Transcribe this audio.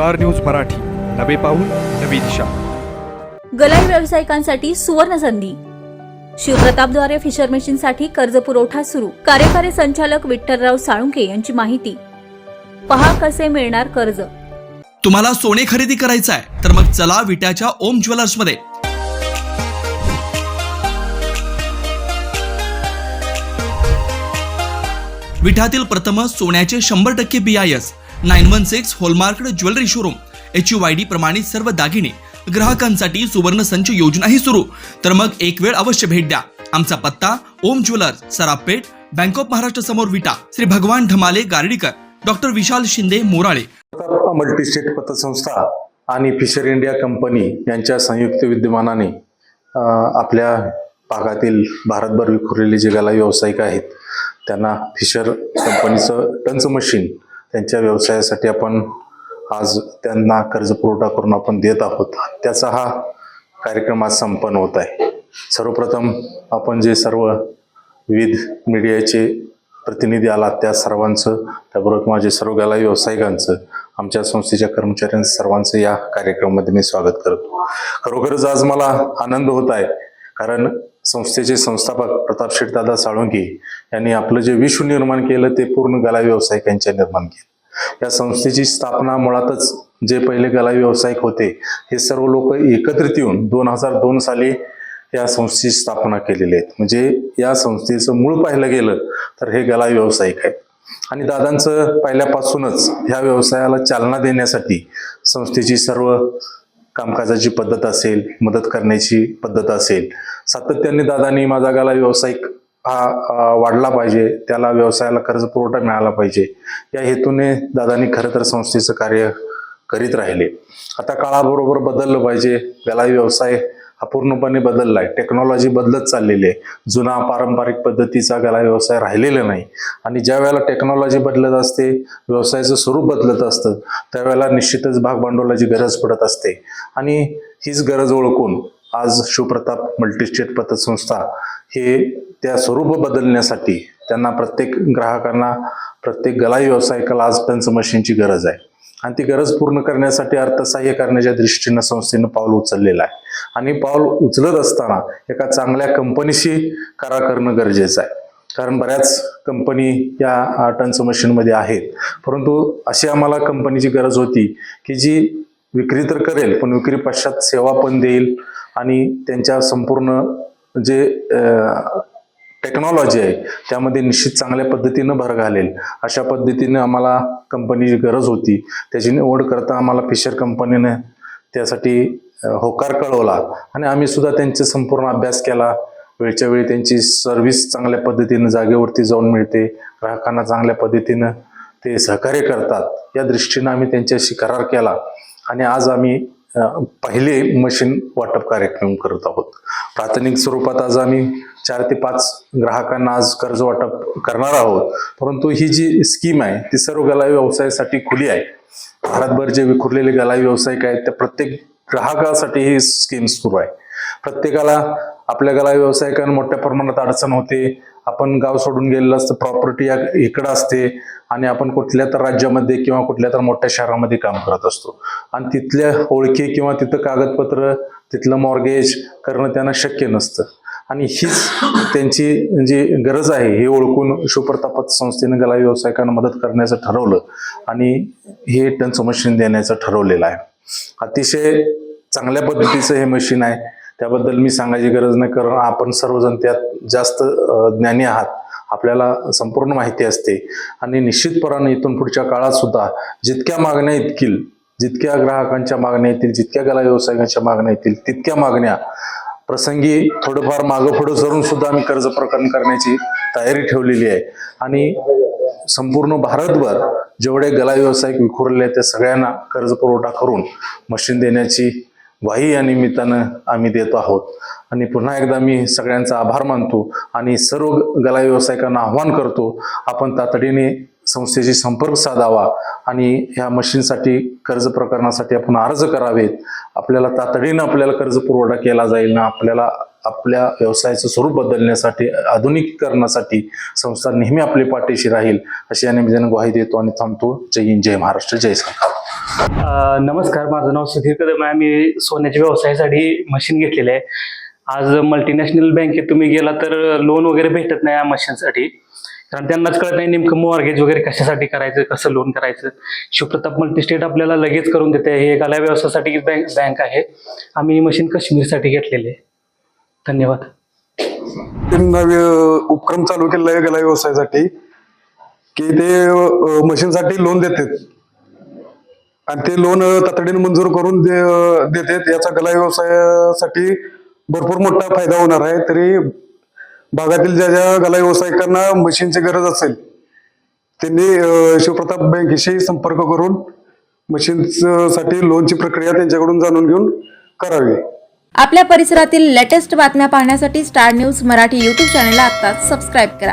Star news Marathi. नवे पाऊल नवी दिशा. गलाई व्यावसायिकांसाठी सुवर्ण संधी शिवप्रतापद्वारे फिशर मशीनसाठी कर्ज पुरवठा सुरू. कार्यकारी संचालक विठ्ठलराव साळुंके यांची माहिती. पहा कसे मिळणार कर्ज. तुम्हाला सोने खरेदी करायचं आहे तर मग चला विट्याच्या ओम ज्वेलर्समध्ये. विठातील प्रथम सोन्याचे शंभर टक्के B I S nine one six hallmark jewellery showroom. H U I D प्रमाणित सर्व दागिने ग्राहकांसाठी सुवर्ण संच योजनाही सुरू. तर मग एक वेळ अवश्य भेट द्या. आमचा पत्ता Om jewellers Sarapeth bank of Maharashtra समोर विटा. श्री भगवान ढमाले गार्डीकर डॉक्टर विशाल शिंदे मोराळे. मल्टीस्टेट पतसंस्था आणि फिशर इंडिया कंपनी यांच्या संयुक्त विद्यमानाने आपल्या भागातील भारतभर विखुरलेले जे गला व्यावसायिक आहेत त्यांना फिशर कंपनीचं टंच मशीन त्यांच्या व्यवसायासाठी आपण आज त्यांना कर्ज पुरवठा करून आपण देत आहोत. त्याचा हा कार्यक्रम आज संपन्न होत आहे. सर्वप्रथम आपण जे सर्व विविध मीडियाचे प्रतिनिधी आला त्या सर्वांचं त्याबरोबर माझे सर्व गलाई व्यावसायिकांचं आमच्या संस्थेच्या कर्मचाऱ्यांचं सर्वांचं या कार्यक्रमामध्ये मी स्वागत करतो. खरोखरच आज मला आनंद होत आहे. कारण संस्थेचे संस्थापक प्रताप शेठदादा साळुंके यांनी आपलं जे विश्व निर्माण केलं ते पूर्ण गला व्यावसायिकांच्या निर्माण केलं. या संस्थेची स्थापना मुळातच जे पहिले गला व्यावसायिक होते हे सर्व लोक एकत्रित येऊन दोन हजार दोन साली या संस्थेची स्थापना केलेली आहेत. म्हणजे या संस्थेचं मूळ पाहिलं गेलं तर हे गला व्यावसायिक आहेत. आणि दादांचं पहिल्यापासूनच ह्या व्यवसायाला चालना देण्यासाठी संस्थेची सर्व कामकाजाची पद्धत असेल मदत करण्याची पद्धत असेल. सातत्याने दादांनी माझा गाला व्यावसायिक हा वाढला पाहिजे. त्याला व्यवसायाला कर्ज पुरवठा मिळाला पाहिजे. या हेतूने दादांनी खरं तर संस्थेचं कार्य करीत राहिले. आता काळाबरोबर बदललं पाहिजे. त्याला व्यवसाय हा पूर्णपणे बदललाय. टेक्नॉलॉजी बदलत चाललेली आहे. जुना पारंपरिक पद्धतीचा गला व्यवसाय राहिलेला नाही. आणि ज्या वेळेला टेक्नॉलॉजी बदलत असते व्यवसायाचं स्वरूप बदलत असतं त्यावेळेला निश्चितच भाग भांडवलाची गरज पडत असते. आणि हीच गरज ओळखून आज शिवप्रताप मल्टीस्टेट पतसंस्था हे त्या स्वरूप बदलण्यासाठी त्यांना प्रत्येक ग्राहकांना प्रत्येक गलाई व्यावसायिकाला आज पंच मशीनची गरज आहे. आणि ती गरज पूर्ण करण्यासाठी अर्थसहाय्य करण्याच्या दृष्टीनं संस्थेनं पाऊल उचललेलं आहे. आणि पाऊल उचलत असताना एका चांगल्या कंपनीशी करार करणं गरजेचं आहे. कारण बऱ्याच कंपनी या टन्स मशीनमध्ये आहेत. परंतु अशी आम्हाला कंपनीची गरज होती की जी विक्री तर करेल पण विक्री पश्चात सेवा पण देईल आणि त्यांच्या संपूर्ण जे टेक्नॉलॉजी आहे. त्यामध्ये निश्चित चांगल्या पद्धतीनं भर घालेल. अशा पद्धतीनं आम्हाला कंपनीची गरज होती. त्याची निवड करता आम्हाला फिशर कंपनीने त्यासाठी होकार कळवला. आणि आम्ही सुद्धा त्यांचा संपूर्ण अभ्यास केला. वेळच्या वेळी त्यांची सर्व्हिस चांगल्या पद्धतीनं जागेवरती जाऊन मिळते. ग्राहकांना चांगल्या पद्धतीनं ते सहकार्य करतात. या दृष्टीनं आम्ही त्यांच्याशी करार केला. आणि आज आम्ही पहिले मशीन वाटप कार्यक्रम करत आहोत. प्राथमिक स्वरूपात आज आम्ही चार ते पाच ग्राहकांना आज कर्ज वाटप करणार आहोत. परंतु ही जी स्कीम आहे ती सर्व गलाई व्यवसायासाठी खुली आहे. भारतभर जे विखुरलेले गलाई व्यावसायिक आहेत त्या प्रत्येक ग्राहकासाठी ही स्कीम सुरू आहे. प्रत्येकाला आपल्या गलाई व्यावसायिकांना मोठ्या प्रमाणात अडचण होते. आपण गाव सोडून गेलेलं असतं प्रॉपर्टी या इकडं असते आणि आपण कुठल्या तर राज्यामध्ये किंवा कुठल्या तर मोठ्या शहरामध्ये काम करत असतो. आणि तिथल्या ओळखी किंवा तिथं कागदपत्र तिथलं मॉर्गेज करणं त्यांना शक्य नसतं. आणि हीच त्यांची जी गरज आहे हे ओळखून शिवप्रतापत संस्थेनं गला व्यावसायिकांना मदत करण्याचं ठरवलं आणि हे टन मशीन देण्याचं ठरवलेलं आहे. अतिशय चांगल्या पद्धतीचं हे मशीन आहे. त्याबद्दल मी सांगायची गरज नाही कारण आपण सर्वजण त्यात जास्त ज्ञानी आहात. आपल्याला संपूर्ण माहिती असते. आणि निश्चितपणाने इथून पुढच्या काळात सुद्धा जितक्या मागण्या येतील जितक्या ग्राहकांच्या मागण्या येतील जितक्या कला व्यावसायिकांच्या मागण्या येतील तितक्या मागण्या प्रसंगी थोडंफार मागं पुढं सरून सुद्धा आम्ही कर्ज प्रकरण करण्याची तयारी ठेवलेली आहे. आणि संपूर्ण भारतभर जेवढे गला व्यावसायिक विखुरले आहेत त्या सगळ्यांना कर्ज पुरवठा करून मशीन देण्याची वाही या निमित्तानं आम्ही देत आहोत. आणि पुन्हा एकदा मी सगळ्यांचा आभार मानतो आणि सर्व गला व्यावसायिकांना आव्हान करतो आपण तातडीने संस्थेशी संपर्क साधावा आणि ह्या मशीनसाठी कर्ज प्रकरणासाठी आपण अर्ज करावेत. आपल्याला तातडीनं आपल्याला कर्ज पुरवठा केला जाईल ना आपल्याला आपल्या व्यवसायाचं स्वरूप बदलण्यासाठी आधुनिकीकरणासाठी संस्था नेहमी आपली पाठीशी राहील अशी या निमित्तानं ग्वाही देतो आणि थांबतो. जय हिंद जय महाराष्ट्र जय सरकार. नमस्कार माझं नाव सुधीर कदम आहे. मी सोन्याच्या व्यवसायासाठी मशीन घेतलेलं आहे. आज मल्टीनॅशनल बँकेत तुम्ही गेला तर लोन वगैरे भेटत नाही या मशीनसाठी कारण त्यांनाच कळत नाही नेमकं मॉर्गेज वगैरे कशासाठी करायचं कसं लोन करायचं. शिवप्रताप मल्टीस्टेट आपल्याला लगेच करून देते. हे एकाला व्यवसायासाठी बँक बँक आहे. आम्ही ही मशीन काश्मीरसाठी घेतलेली आहे. धन्यवाद. त्यांना उपक्रम चालू केलेला आहे गला व्यवसायासाठी की ते मशीनसाठी लोन देतात. आणि ते लोन तातडीने मंजूर करून दे देतात. याचा गला व्यवसायासाठी भरपूर मोठा फायदा होणार आहे. तरी भागातील ज्या ज्या गला व्यावसायिकांना मशीनची गरज असेल त्यांनी शिवप्रताप बँकेशी संपर्क करून मशीनसाठी लोनची प्रक्रिया त्यांच्याकडून जाणून घेऊन करावी. आपल्या परिसरातील लेटेस्ट बातम्या पाहण्यासाठी स्टार न्यूज मराठी यूट्यूब चॅनलला आत्ताच सबस्क्राईब करा.